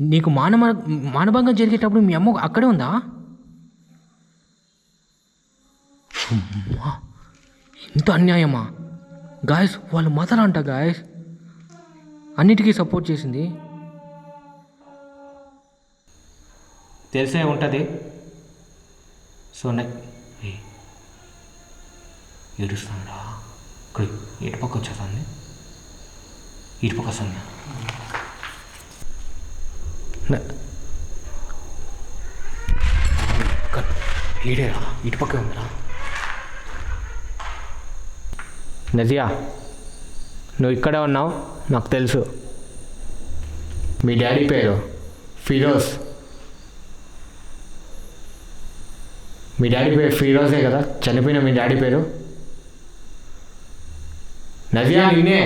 నీకు మానమ మానభంగం జరిగేటప్పుడు మీ అమ్మ అక్కడే ఉందా? అమ్మా, ఇంత అన్యాయమా? గాయస్ వాళ్ళ మదర్ అంట గాయస్. అన్నిటికీ సపోర్ట్ చేసింది. తెలిసే ఉంటుంది. సో నెక్ ఏడుస్తాడా ఇక్కడ ఇటు పక్క వచ్చేస్తుంది. ఇటు పక్క వస్తుంది. ఈడేరా ఇటుపక్క ఉందిరా నజియా నువ్వు ఇక్కడే ఉన్నావు? నాకు తెలుసు. మీ డాడీ పేరు ఫిరోజ్. మీ డాడీ పేరు ఫిరోజే కదా? చనిపోయిన మీ డాడీ పేరు? నజియా నేనే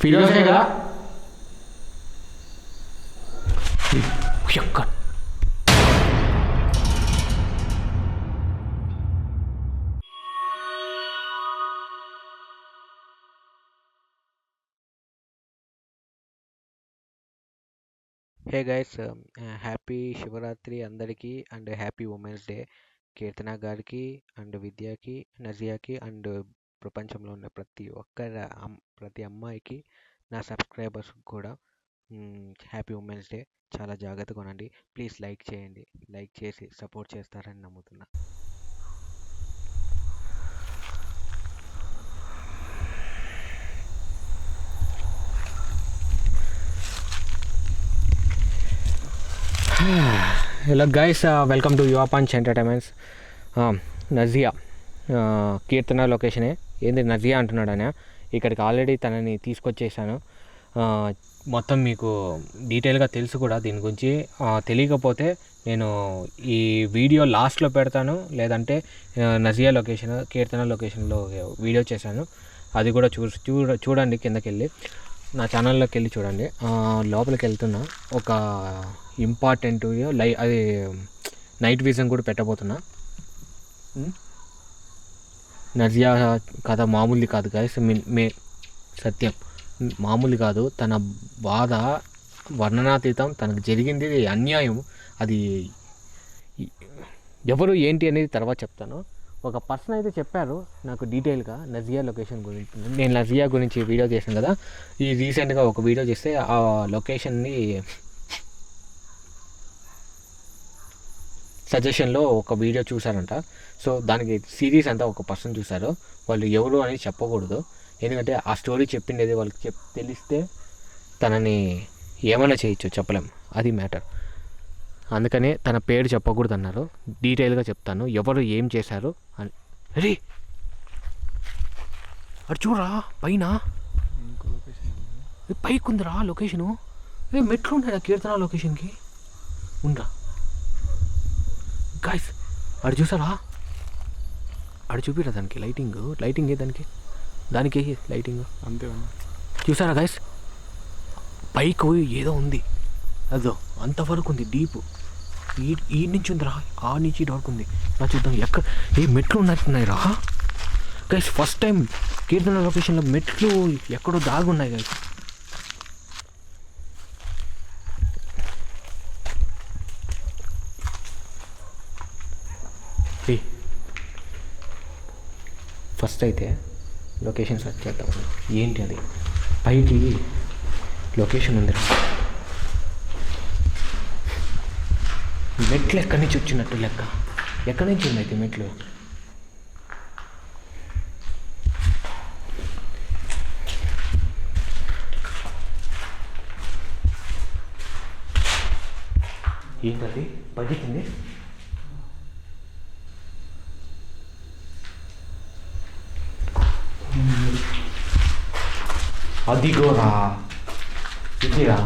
ఫిరోజే కదా? ఎక్కడ hey guys um, happy Shivaratri అందరికీ and happy women's day. Keerthana గారికి అండ్ విద్యకి నజియాకి అండ్ ప్రపంచంలో ఉన్న ప్రతి ఒక్కరి అమ్- ప్రతి అమ్మాయికి నా సబ్స్క్రైబర్స్ కూడా హ్యాపీ ఉమెన్స్ డే చాలా జాగ్రత్తగా ఉండండి. ప్లీజ్ లైక్ చేయండి. లైక్ చేసి సపోర్ట్ చేస్తారని నమ్ముతున్నా. Hello guys welcome to Yuva Punch Entertainments Nazia Keerthana లొకేషనే ఏంది నజియా అంటున్నాడు ఆయన ఇక్కడికి ఆల్రెడీ తనని తీసుకొచ్చేసాను. మొత్తం మీకు డీటెయిల్గా తెలుసు కూడా దీని గురించి. తెలియకపోతే నేను ఈ వీడియో లాస్ట్లో పెడతాను. లేదంటే నజియా లొకేషన్ కీర్తన లొకేషన్లో వీడియో చేశాను. అది కూడా చూ చూడ చూడండి కిందకి వెళ్ళి నా ఛానల్లోకి వెళ్ళి చూడండి. లోపలికి వెళ్తున్నా. ఒక ఇంపార్టెంట్ లై అది నైట్ విజన్ కూడా పెట్టబోతున్నా. నజియా కథ మామూలుది కాదు గాయస్. మే సత్యం. మామూలు కాదు. తన బాధ వర్ణనాతీతం తనకు జరిగింది అన్యాయం. అది ఎవరు ఏంటి అనేది తర్వాత చెప్తాను. ఒక పర్సన్ అయితే చెప్పారు నాకు డీటెయిల్గా నజియా లొకేషన్ గురించి. నేను నజియా గురించి వీడియో చేశాను కదా. ఈ రీసెంట్గా ఒక వీడియో చేస్తే ఆ లొకేషన్ని సజెషన్లో ఒక వీడియో చూసారంట సో దానికి సిరీస్ అంతా ఒక పర్సన్ చూశారు. వాళ్ళు ఎవరు అనేది చెప్పకూడదు. ఎందుకంటే ఆ స్టోరీ చెప్పిండేది వాళ్ళకి చెప్ తెలిస్తే తనని ఏమైనా చేయొచ్చు చెప్పలేం. అది మ్యాటర్. అందుకనే తన పేరు చెప్పకూడదు అన్నారు డీటెయిల్గా చెప్తాను. ఎవరు ఏం చేశారు అని. అరే అటు చూడరా పైన? పైకి ఉందిరా లొకేషను? ఏ మెట్లు ఉన్నాయా కీర్తన లొకేషన్కి. ఉందా గాయస్ అడు చూసారా? అడు చూపిరా దానికి లైటింగ్. లైటింగ్ ఏ దానికి? దానికి ఏ లైటింగ్. అంతే చూసారా గాయస్ పైకి ఏదో ఉంది. అదో. అంతవరకు ఉంది డీప్ ఈ ఈ నుంచి ఉందిరా ఆ నుంచి ఇటు వరకు ఉంది. నా చూద్దాం ఎక్కడ ఏ మెట్లు ఉన్నట్టున్నాయి రా గైస్ ఫస్ట్ టైం కీర్తన లొకేషన్లో మెట్లు ఎక్కడో దాగున్నాయి గైస్ ఏ. ఫస్ట్ అయితే లొకేషన్ సెర్చ్ చేద్దాం. ఏంటి అది పైకి లొకేషన్ ఉంది మెట్లు ఎక్కడి నుంచి వచ్చినట్టు లెక్క? ఎక్కడి నుంచి ఉంది అయితే మెట్లు? ఏంటది? పగిలింది? అదిగోరా. ఇదిరా.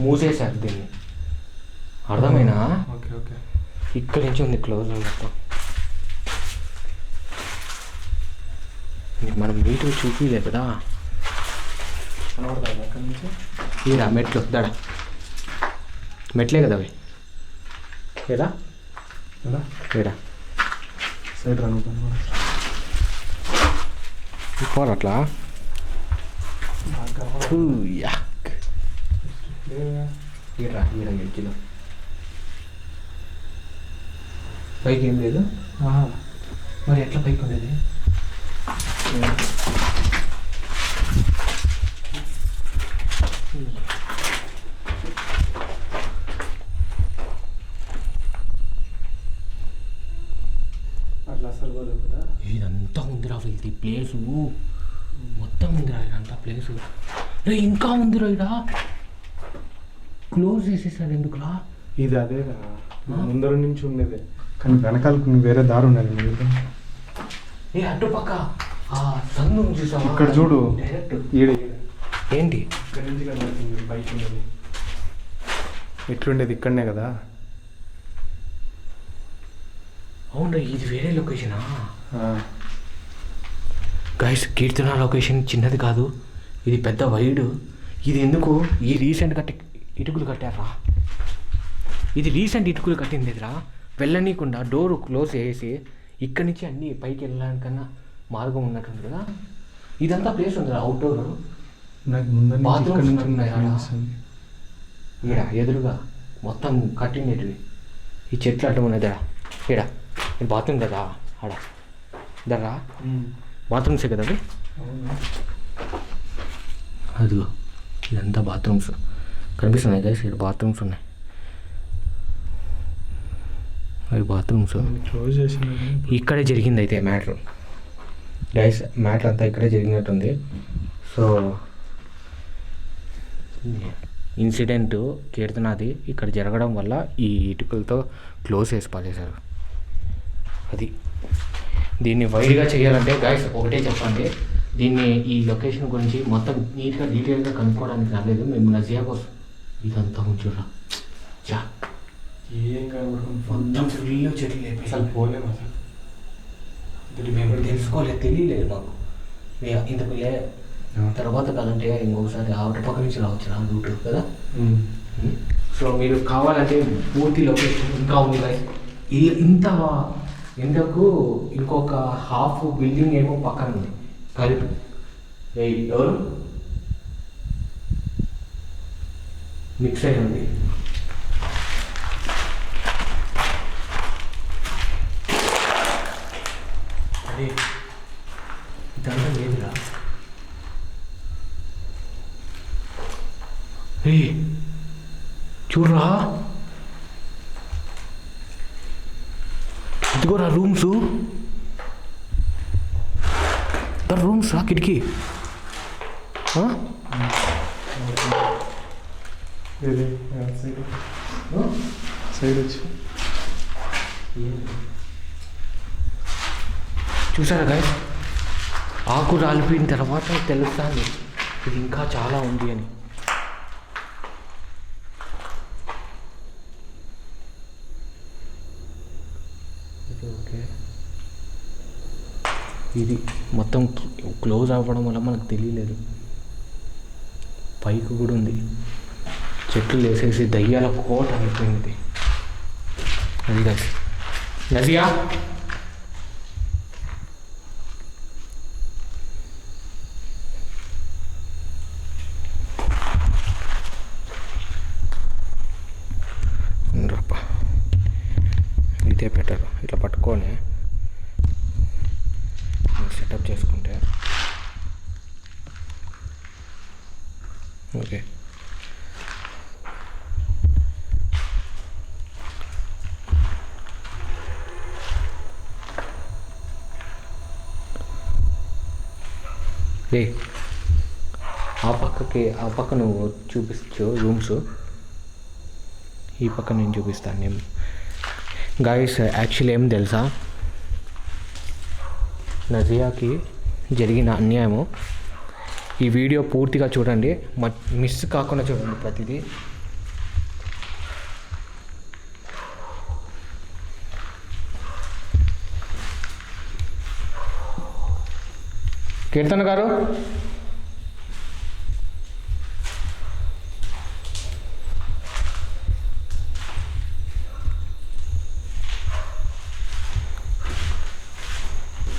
మూసేశారు దీన్ని. అర్థమైనా ఓకే ఓకే. ఇక్కడి నుంచి ఉంది క్లోజ్ మొత్తం. మనం మీటర్ చూపించలే కదా. అక్కడి నుంచి? ఈరా మెట్లు. దడ. మెట్లే కదా అవి. ఏరా? ఏరా? సైడ్ రాను పోరు అట్లా. యాక్. ఈడరా ఈడ ఎడ్జ్లో పైకి ఏం లేదు? మరి ఎట్లా పైకి ఉండేది? అట్లా అసలు ఇదంతా ఉందిరా వెళ్తే ప్లేసు మొత్తం ఉందిరా ఇదంతా ప్లేసు రే ఇంకా ఉందిరా ఇడ? క్లోజ్ చేసేసారు ఎందుకురా? ఇది అదే కదా ముందర నుంచి ఉండేదే. కానీ వెనకాలకు వేరే దారి ఉన్నది ముందుకు. ఏ అటుపక్క ఆ సన్ ఉంది చూసావా? ఇక్కడ చూడు. ఏంటి? ఇక్కడ నుంచి బైక్ ఉండేది. ఎట్లుండేది ఇక్కడనే కదా? అవునా ఇది వేరే లొకేషనా గైస్ కీర్తన లొకేషన్ చిన్నది కాదు. ఇది పెద్ద వైడ్ ఇది ఎందుకు? ఈ రీసెంట్ కట్టి ఇటుకలు కట్టారా ఇది రీసెంట్ ఇటుకలు కట్టింది ఇదిరా వెళ్ళనీయకుండా డోర్ క్లోజ్ చేసి ఇక్కడి నుంచి అన్ని పైకి వెళ్ళడానికన్నా మార్గం ఉన్నట్టుంది కదా. ఇదంతా ప్లేస్ ఉంది అవుట్డోర్ ఇక్కడ ఎదురుగా మొత్తం కట్టిండేటివి. ఈ చెట్లు అడ్డం ఉన్నదిరా. ఇది బాత్రూమ్ కదా ఆడ. దర్రా. బాత్రూమ్సే కదా అవి అవునా? అదిగో ఇదంతా బాత్రూమ్స్ కనిపిస్తున్నాయి గైస్ ఇక్కడ బాత్రూమ్స్ ఉన్నాయి. అవి బాత్రూమ్స్ ఇక్కడే జరిగింది అయితే మ్యాటర్ గైస్ మ్యాటర్ అంతా ఇక్కడే జరిగినట్టుంది. సో ఇన్సిడెంట్ కీర్తనాది ఇక్కడ జరగడం వల్ల ఈ ఇటుకలతో క్లోజ్ చేసి పారేశారు. అది. దీన్ని వైడ్గా చేయాలంటే గైస్ ఒకటే చెప్పండి. దీన్ని ఈ లొకేషన్ గురించి మొత్తం నీట్గా డీటెయిల్గా కనుక్కోవడానికి రాలేదు. మేము నజియా కోసం ఇదంతా ఉంచురా. చా ఏం మొత్తం ఫుల్ చెట్లు అసలు పోలేము అసలు. మేము తెలుసుకోలేదు తెలియలేదు మాకు. ఇంతకు లే తర్వాత కదంటే ఇంకొకసారి ఆవిడ పక్క నుంచి రావచ్చు రా రూట్ కదా. సో మీరు కావాలంటే పూర్తి లొకేషన్ ఇంకా ఉంది. ఇది ఇంత ఇంతకు ఇంకొక హాఫ్ బిల్డింగ్ ఏమో పక్కన ఉంది. కలిపి ఎవరు? మిక్స్ అయి ఉంది. అదే ఇదంతా లేదురా చూడరా? ఇదిగోరా రూమ్స్. రూమ్స్ రా కిటికీ. ఆ? సైడ్. వచ్చి. చూసారా గాయ ఆకు రాలిపోయిన తర్వాత తెలుస్తాను ఇది ఇంకా చాలా ఉంది అని. ఇది ఓకే. ఇది మొత్తం క్లోజ్ అవ్వడం వల్ల మనకు తెలియలేదు. పైకి కూడా ఉంది. చెట్లు వేసేసి దయ్యాల కోట అయిపోయింది. అది కాదు నదియా రప్ప ఇదే బెటర్ ఇట్లా పట్టుకొని సెటప్ చేసుకుంటే ఓకే ఏ ఆ పక్కకి ఆ పక్క నువ్వు చూపించు రూమ్స్? ఈ పక్క నేను చూపిస్తాను నేను. గాయస్ యాక్చువల్లీ ఏం తెలుసా? నజియాకి జరిగిన అన్యాయము. ఈ వీడియో పూర్తిగా చూడండి. మిస్ కాకుండా చూడండి ప్రతిదీ. కీర్తన గారు?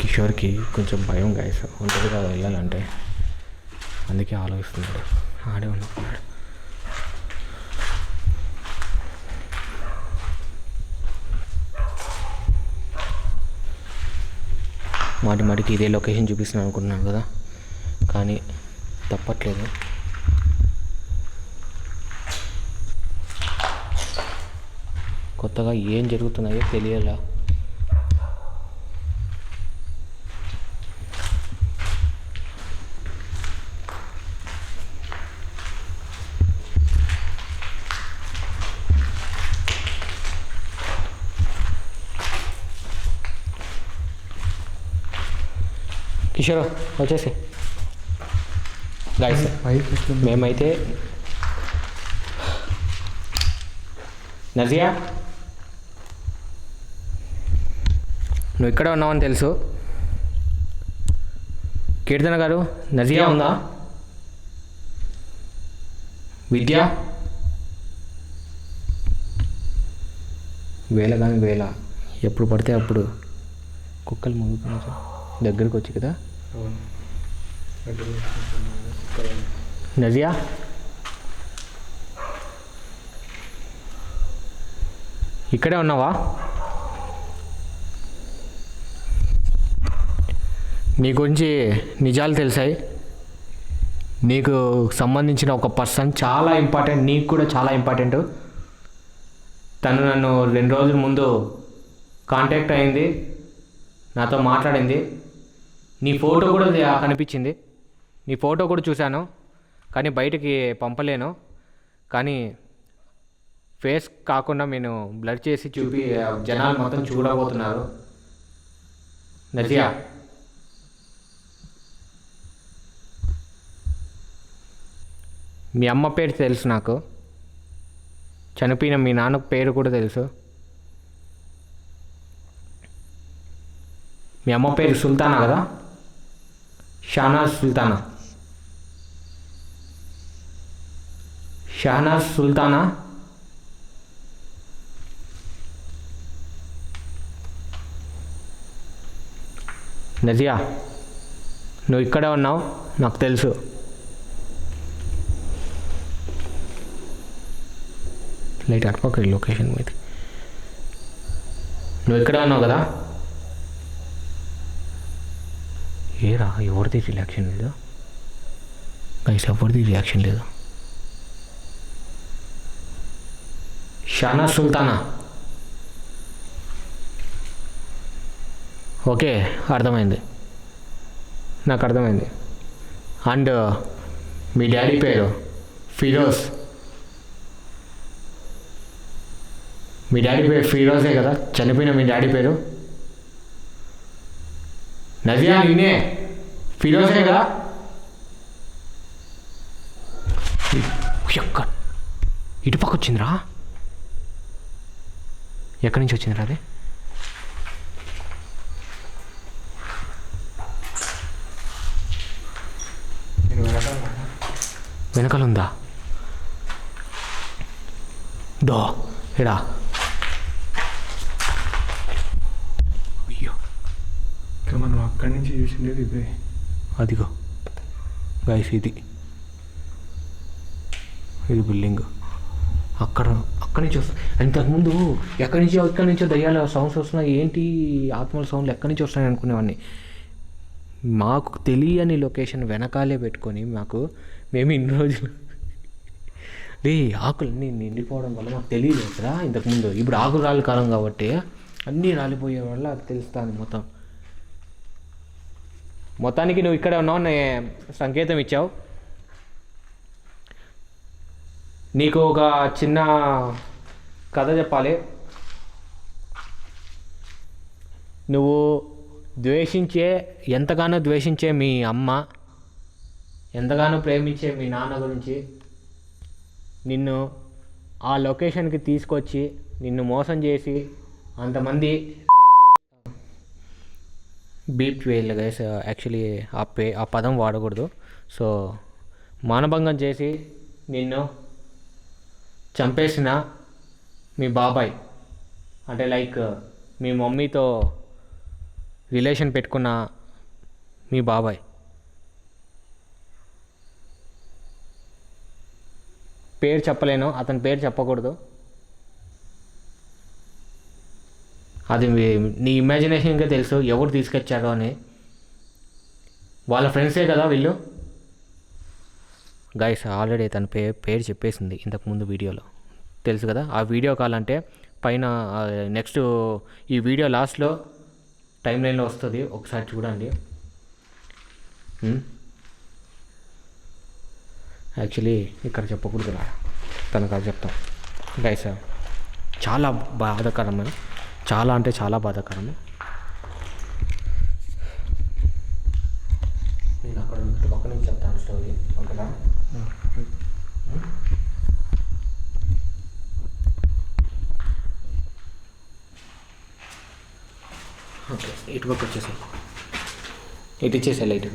కిషోర్కి కొంచెం భయం గాయస్ ఒంటరిగా వెళ్ళాలంటే. అందుకే ఆలోచిస్తున్నాడు. ఆడే ఉన్నాడు. మాటి మాటికి ఇదే లొకేషన్ చూపిస్తున్నాను అనుకున్నాను కదా. కానీ తప్పట్లేదు. కొత్తగా ఏం జరుగుతున్నాయో తెలియలా? కిషోర్ వచ్చేసి. గాయస్? మేమైతే నజియా. నువ్వు ఇక్కడ ఉన్నావని తెలుసు. కీర్తన గారు నజియా ఉందా? విద్య. వేల కానీ వేల ఎప్పుడు పడితే అప్పుడు కుక్కలు ముగ్గురు దగ్గరికి వచ్చి కదా. నజియా ఇక్కడే ఉన్నావా? నీ గురించి నిజాలు తెలిసాయి. నీకు సంబంధించిన ఒక పర్సన్ చాలా ఇంపార్టెంట్ నీకు కూడా చాలా ఇంపార్టెంట్. తను నన్ను రెండు రోజుల ముందు కాంటాక్ట్ అయింది నాతో మాట్లాడింది. నీ ఫోటో కూడా కనిపించింది. నీ ఫోటో కూడా చూశాను. కానీ బయటికి పంపలేను. కానీ ఫేస్ కాకుండా నేను బ్లర్ చేసి చూపి జనాలు మొత్తం చూడబోతున్నారు. నజియా. మీ అమ్మ పేరు తెలుసు నాకు. చనిపోయిన మీ నాన్న పేరు కూడా తెలుసు. మీ అమ్మ పేరు సుల్తానా కదా? షానాజ్ సుల్తానా. షహనాజ్ సుల్తానా. నజియా నువ్వు ఇక్కడే ఉన్నావు నాకు తెలుసు. లైట్ అటుపక్క లొకేషన్ మీద నువ్వు ఇక్కడే ఉన్నావు కదా? ఏరా ఎవరిది రియాక్షన్ లేదు? గైస్ ఎవరిది రియాక్షన్ లేదు. షానా సుల్తానా. ఓకే అర్థమైంది. నాకు అర్థమైంది. అండ్ మీ డాడీ పేరు? ఫిరోజ్. మీ డాడీ పేరు ఫిరోజే కదా? చనిపోయిన మీ డాడీ పేరు? నదియా నిన్నే ఫిరోజే కదా ఎక్క ఇటుపక్క వచ్చిందిరా ఎక్కడి నుంచి వచ్చిందిరా అది నేను వెనకాల వెనకాల ఉందా దో ఎడా సో మనం అక్కడి నుంచి చూసిండేది ఇదే. అదిగో. గైస్ ఇది. ఇది బిల్డింగ్ అక్కడ అక్కడి నుంచి వస్తా ఇంతకుముందు ఎక్కడి నుంచి ఎక్కడి నుంచో దయ్యాల సౌండ్స్ వస్తున్నాయి? ఏంటి ఆత్మల సౌండ్లు ఎక్కడి నుంచి వస్తున్నాయి అనుకునేవాడిని. మాకు తెలియని లొకేషన్ వెనకాలే పెట్టుకొని మాకు మేము ఇన్ని రోజులు లే ఆకులన్నీ నిండిపోవడం వల్ల మాకు తెలియదు కదా ఇంతకుముందు. ఇప్పుడు ఆకులు రాలి కాలం కాబట్టి అన్నీ రాలిపోయే వల్ల అది తెలుస్తుంది మొత్తం. మొత్తానికి నువ్వు ఇక్కడ ఉన్నావు నే సంకేతం ఇచ్చావు. నీకు ఒక చిన్న కథ చెప్పాలి. నువ్వు ద్వేషించే ఎంతగానో ద్వేషించే మీ అమ్మ ఎంతగానో ప్రేమించే మీ నాన్న గురించి నిన్ను ఆ లొకేషన్కి తీసుకొచ్చి నిన్ను మోసం చేసి అంతమంది బీప్ వేయాలి గైస్ యాక్చువల్లీ ఆ పే ఆ పదం వాడకూడదు. సో మానభంగం చేసి నిన్ను చంపేసిన మీ బాబాయ్ అంటే లైక్ uh, మీ మమ్మీతో రిలేషన్ పెట్టుకున్న మీ బాబాయ్. పేరు చెప్పలేను అతని పేరు చెప్పకూడదు. అది నీ ఇమాజినేషన్గా తెలుసు ఎవరు తీసుకొచ్చారో అని. వాళ్ళ ఫ్రెండ్సే కదా వీళ్ళు? గైస్ ఆల్రెడీ తన పే పేరు చెప్పేసింది ఇంతకుముందు వీడియోలో. తెలుసు కదా ఆ వీడియో కాల్ అంటే పైన నెక్స్ట్ ఈ వీడియో లాస్ట్లో టైం లైన్లో వస్తుంది ఒకసారి చూడండి. యాక్చువల్లీ ఇక్కడ చెప్పకూడదు రా తనకు అది చెప్తాం. గైస్ చాలా బాధాకరమైన చాలా అంటే చాలా బాధాకరం నేను అక్కడ ఇటు పక్క నుంచి చెప్తాను స్టోరీ ఓకేనా? ఓకే ఇటు పక్క వచ్చేసాయి. ఇటు ఇచ్చేసాయి లైట్.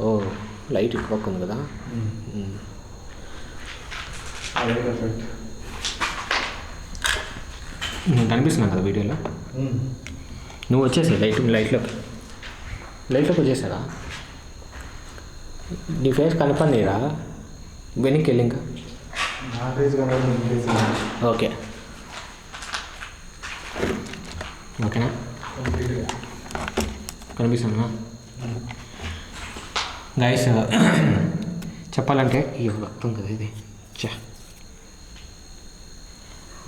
ఓ లైట్ ఇటు పక్క ఉంది కదా? నేను కనిపిస్తున్నాను కదా వీడియోలో. నువ్వు వచ్చేసాయి లైట్ లైట్లోకి లైట్లోకి వచ్చేసారా నీ ఫేస్ కనపడిరా వెనక్కి వెళ్ళి ఇంకా. ఓకే. ఓకేనా? కనిపిస్తున్నా గైస్ చెప్పాలంటే ఈ వస్తుంది కదా ఇది చా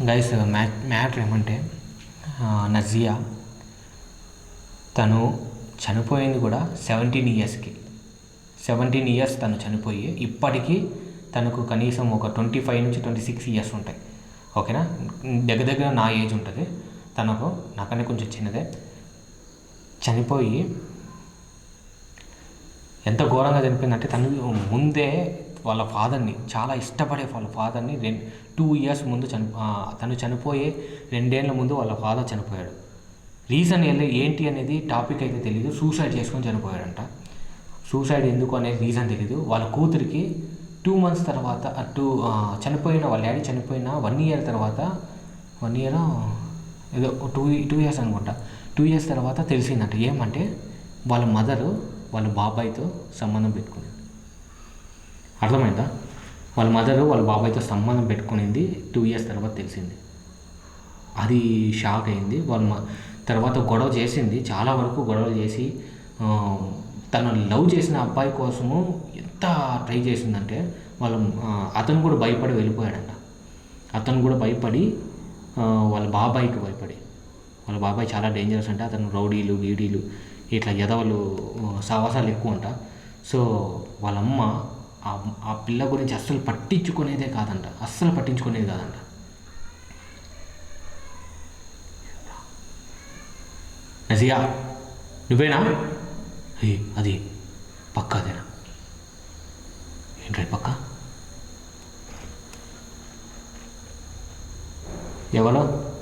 గైస్ మ్యాట్ మ్యాటర్ ఏమంటే నజియా తను చనిపోయింది కూడా సెవెంటీన్ ఇయర్స్కి. సెవెంటీన్ ఇయర్స్ తను చనిపోయి ఇప్పటికీ తనకు కనీసం ఒక ట్వంటీ ఫైవ్ నుంచి ట్వంటీ సిక్స్ ఇయర్స్ ఉంటాయి. ఓకేనా? దగ్గర దగ్గర నా ఏజ్ ఉంటుంది. తనకు నాకనే కొంచెం చిన్నదే. చనిపోయి ఎంత ఘోరంగా చనిపోయిందంటే తను ముందే వాళ్ళ ఫాదర్ని చాలా ఇష్టపడే వాళ్ళ ఫాదర్ని రెం టూ ఇయర్స్ ముందు చని తను చనిపోయే రెండేళ్ళ ముందు వాళ్ళ ఫాదర్ చనిపోయాడు. రీజన్ ఏంటి అనేది టాపిక్ అయితే తెలియదు సూసైడ్ చేసుకొని చనిపోయాడంట. సూసైడ్ ఎందుకు అనేది రీజన్ తెలియదు వాళ్ళ కూతురికి టూ మంత్స్ తర్వాత టూ చనిపోయిన వాళ్ళ డాడీ చనిపోయిన వన్ ఇయర్ తర్వాత వన్ ఇయర్ ఏదో టూ టూ ఇయర్స్ అనుకుంటా. టూ ఇయర్స్ తర్వాత తెలిసిందంట. ఏమంటే వాళ్ళ మదరు వాళ్ళ బాబాయ్తో సంబంధం పెట్టుకుంది అర్థమైందా? వాళ్ళ మదర్ వాళ్ళ బాబాయ్తో సంబంధం పెట్టుకునింది టూ ఇయర్స్ తర్వాత తెలిసింది. అది షాక్ అయింది. వాళ్ళ మ- తర్వాత గొడవ చేసింది. చాలా వరకు గొడవలు చేసి తను లవ్ చేసిన అబ్బాయి కోసము ఎంత ట్రై చేసిందంటే వాళ్ళ అతను కూడా భయపడి వెళ్ళిపోయాడంట. అతను కూడా భయపడి వాళ్ళ బాబాయికి భయపడి. వాళ్ళ బాబాయ్ చాలా డేంజరస్ అంటే. అతను రౌడీలు గీడీలు ఇట్లా ఎదవలు ఆ, ఎక్కువ అంట సో వాళ్ళ అమ్మ ఆ ఆ పిల్ల గురించి అస్సలు పట్టించుకునేదే కాదంట. అస్సలు పట్టించుకునేది కాదంట. నజియా నువ్వేనా? అది పక్క అదేనా? ఏంట్రా పక్క? ఎవరో?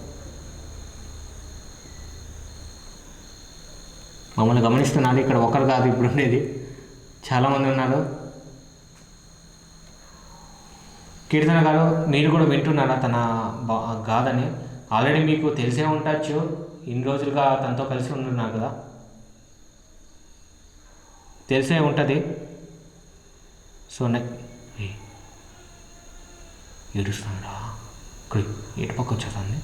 మమ్మల్ని గమనిస్తున్నారు ఇక్కడ ఒకరు కాదు ఇప్పుడు ఉండేది చాలామంది ఉన్నారు. కీర్తన గారు మీరు కూడా వింటున్నారా తన బా- గాథని. ఆల్రెడీ మీకు తెలిసే ఉండొచ్చు ఇన్ని రోజులుగా తనతో కలిసి ఉంటున్నారు కదా. తెలిసే ఉంటుంది. సో నె ఏయ్, ఇక్కడ ఇటు పక్క వచ్చేస్తుంది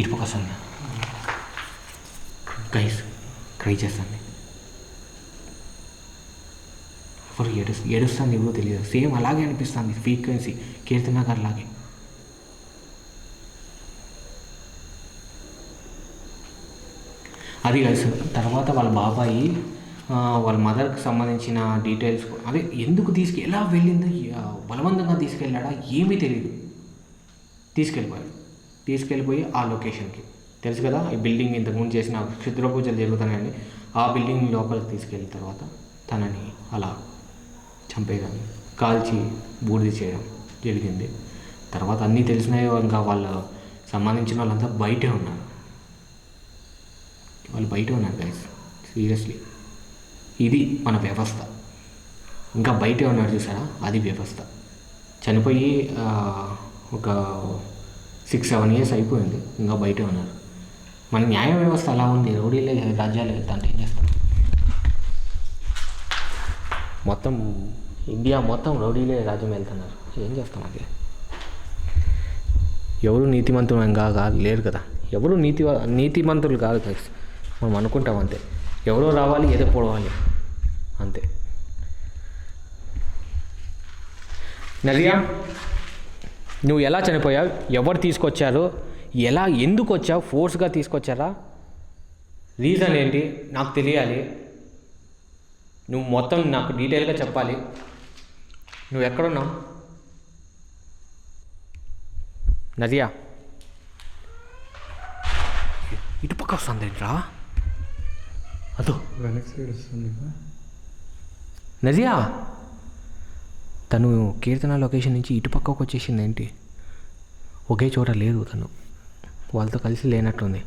ఇటు పక్క వస్తుంది. గైస్ క్రై చేస్తుంది. ఎవరు ఏడు ఏడుస్తుంది ఎవరో తెలియదు. సేమ్ అలాగే అనిపిస్తుంది ఫ్రీక్వెన్సీ కీర్తన గారు లాగే. అది కలిసి తర్వాత వాళ్ళ బాబాయి వాళ్ళ మదర్కి సంబంధించిన డీటెయిల్స్ అదే ఎందుకు తీసుకు ఎలా వెళ్ళిందో బలవంతంగా తీసుకెళ్ళాడా ఏమీ తెలియదు తీసుకెళ్ళిపోయాడు. తీసుకెళ్ళిపోయి ఆ లొకేషన్కి. తెలుసు కదా ఈ బిల్డింగ్ ఇంతకుముందు చేసిన క్షుద్ర పూజలు జరుగుతున్నాయని. ఆ బిల్డింగ్ లోపలికి తీసుకెళ్ళిన తర్వాత తనని అలా చంపేయడం కాల్చి బూడిద చేయడం జరిగింది. తర్వాత అన్నీ తెలిసినాయి ఇంకా వాళ్ళ సంబంధించిన వాళ్ళంతా బయటే ఉన్నారు. వాళ్ళు బయట ఉన్నారు గైస్ సీరియస్లీ ఇది మన వ్యవస్థ. ఇంకా బయటే ఉన్నారు చూసారా? అది వ్యవస్థ. చనిపోయి ఒక సిక్స్ సెవెన్ ఇయర్స్ అయిపోయింది. ఇంకా బయటే ఉన్నారు. మన న్యాయ వ్యవస్థ అలా ఉంది? రౌడీలే రాజ్యాలు వెళ్తాంటే ఏం చేస్తాం మొత్తం ఇండియా మొత్తం రౌడీలే రాజ్యం వెళ్తున్నారు. ఏం చేస్తాం అది? ఎవరు నీతిమంతులు కాదు లేరు కదా. ఎవరు నీతి నీతిమంతులు కాదు కదా మనం అనుకుంటాం అంతే. ఎవరో రావాలి ఏదో పొడవాలి అంతే. నదియా నువ్వు ఎలా చనిపోయావు? ఎవరు తీసుకొచ్చారు? ఎలా ఎందుకు వచ్చావు? ఫోర్స్గా తీసుకొచ్చారా? రీజన్ ఏంటి? నాకు తెలియాలి. నువ్వు మొత్తం నాకు డీటెయిల్గా చెప్పాలి. నువ్వు ఎక్కడున్నావు? నదియా? ఇటు పక్క వస్తుంది రా అదో. వెనక్కి సైడ్ వస్తుంది నదియా? తను కీర్తన లొకేషన్ నుంచి ఇటు పక్కకు వచ్చేసింది ఏంటి? ఒకే చోట లేదు తను. వాళ్ళతో కలిసి లేనట్టుంది.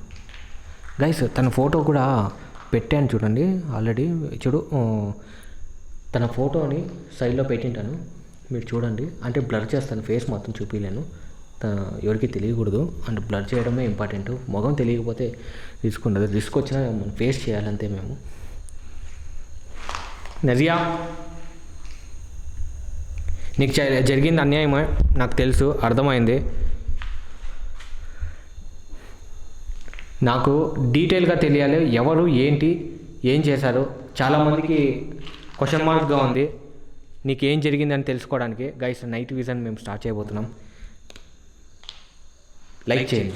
గైస్ తన ఫోటో కూడా పెట్టాను చూడండి ఆల్రెడీ. చూడు తన ఫోటోని సైడ్లో పెట్టింటాను. మీరు చూడండి. అంటే బ్లర్ చేస్తాను ఫేస్ మొత్తం చూపించలేను ఎవరికి తెలియకూడదు. అంటే బ్లర్ చేయడమే ఇంపార్టెంట్. మొగం తెలియకపోతే రిస్క్ ఉండదు. రిస్క్ వచ్చినా మనం ఫేస్ చేయాలంతే మేము. నజియా నీకు జ- జరిగింది అన్యాయమే? నాకు తెలుసు. అర్థమైంది. నాకు డీటెయిల్గా తెలియాలి ఎవరు ఏంటి ఏం చేశారు. చాలామందికి క్వశ్చన్ మార్క్గా ఉంది. నీకు ఏం జరిగిందని తెలుసుకోవడానికి గైస్ నైట్ విజన్ మేము స్టార్ట్ చేయబోతున్నాం. లైక్ చేయండి.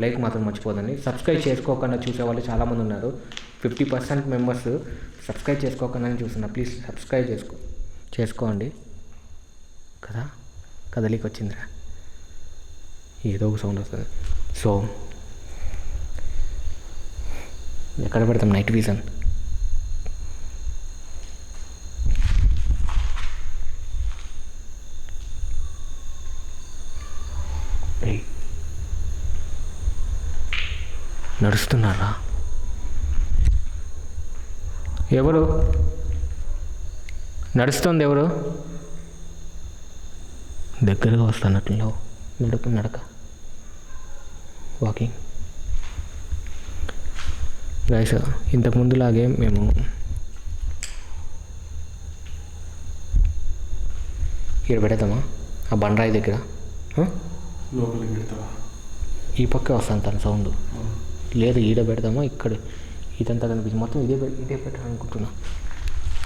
లైక్ మాత్రం మర్చిపోదండి. సబ్స్క్రైబ్ చేసుకోకుండా చూసేవాళ్ళు చాలామంది ఉన్నారు. ఫిఫ్టీ పర్సెంట్ మెంబర్స్ సబ్స్క్రైబ్ చేసుకోకుండా చూస్తున్నా. ప్లీజ్ సబ్స్క్రైబ్ చేసుకో చేసుకోండి. కదా? కదలికి వచ్చిందిరా ఏదో ఒక సౌండ్ వస్తుంది. సో ఎక్కడ పెడతాం నైట్ విజన్ నడుస్తున్నారా? ఎవరు? నడుస్తుంది ఎవరు? దగ్గరగా వస్తున్నట్లు నడక నడక. వాకింగ్ గైస్ ఇంతకు ముందులాగే మేము ఇక్కడ పెడతామా? ఆ బండరాయి దగ్గర. ఆ? లోపలికి పెడతావా? ఈ పక్కే వస్తాను తన సౌండ్. లేదు ఈడ పెడదామా ఇక్కడ. ఇదంతా కనిపించి మొత్తం ఇదే ఇదే పెట్టాలనుకుంటున్నా.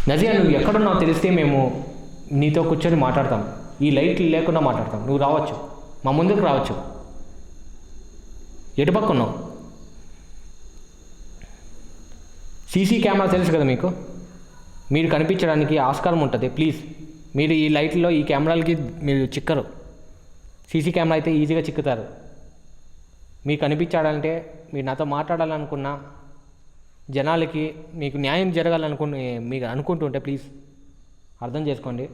నజియా నువ్వు ఎక్కడున్నావు తెలిస్తే మేము నీతో కూర్చొని మాట్లాడతాం. ఈ లైట్ లేకుండా మాట్లాడతాం. నువ్వు రావచ్చు. మా ముందుకు రావచ్చు. ఎటు పక్క ఉన్నావు? సీసీ కెమెరా తెలుసు కదా మీకు? మీరు కనిపించడానికి ఆస్కారం ఉంటుంది ప్లీజ్. మీరు ఈ లైట్లో ఈ కెమెరాలకి మీరు చిక్కరు. సీసీ కెమెరా అయితే ఈజీగా చిక్కుతారు. మీకు కనిపించాలంటే మీరు నాతో మాట్లాడాలనుకున్నా జనాలకి మీకు న్యాయం జరగాలనుకుని మీరు అనుకుంటుంటే ప్లీజ్ అర్థం చేసుకోండి.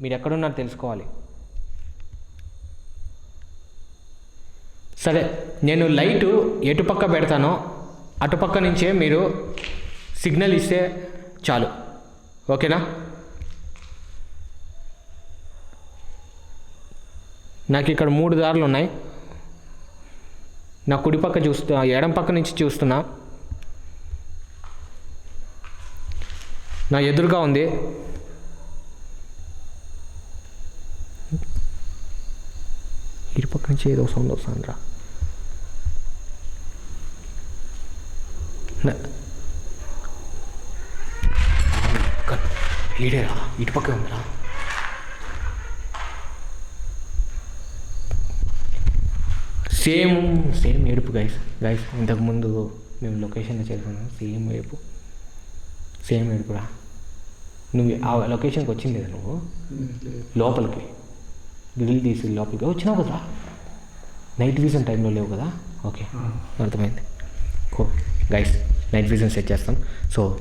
మీరు ఎక్కడున్నారో తెలుసుకోవాలి. సరే నేను లైటు ఎటుపక్క పెడతానో అటుపక్క నుంచే మీరు సిగ్నల్ ఇస్తే చాలు. ఓకేనా? నాకు ఇక్కడ మూడు దారులు ఉన్నాయి. నా కుడి పక్క చూస్తున్నా ఎడం పక్క నుంచి చూస్తున్నా. నా ఎదురుగా ఉంది. ఇటు పక్క నుంచి ఏదో సౌండ్ వస్తుందిరా నా- క- ఈడేరా? ఇటు పక్క ఉందిరా. సేమ్ సేమ్ ఏడుపు గైస్ గైస్ ఇంతకుముందు మేము లొకేషన్లో చేరుకున్నాం. సేమ్ ఏడుపు. సేమ్ ఏడుపురా. నువ్వు ఆ లొకేషన్కి వచ్చింది కదా నువ్వు? లోపలికి. గ్రిల్ తీసి లోపలికి. వచ్చినావు కదరా? నైట్ విజన్ టైంలో లేవు కదా? ఓకే అర్థమైంది. కో గైస్ నైట్ విజన్ సెట్ చేస్తాం. సో